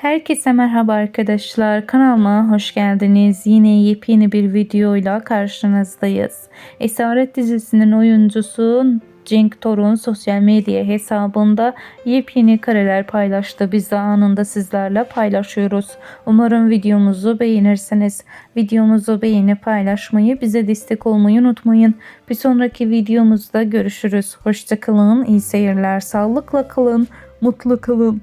Herkese merhaba arkadaşlar. Kanalıma hoş geldiniz. Yine yepyeni bir videoyla karşınızdayız. Esaret dizisinin oyuncusu Cenk Torun sosyal medya hesabında yepyeni kareler paylaştı. Biz de anında sizlerle paylaşıyoruz. Umarım videomuzu beğenirsiniz. Videomuzu beğenip paylaşmayı, bize destek olmayı unutmayın. Bir sonraki videomuzda görüşürüz. Hoşçakalın, iyi seyirler, sağlıkla kalın, mutlu kalın.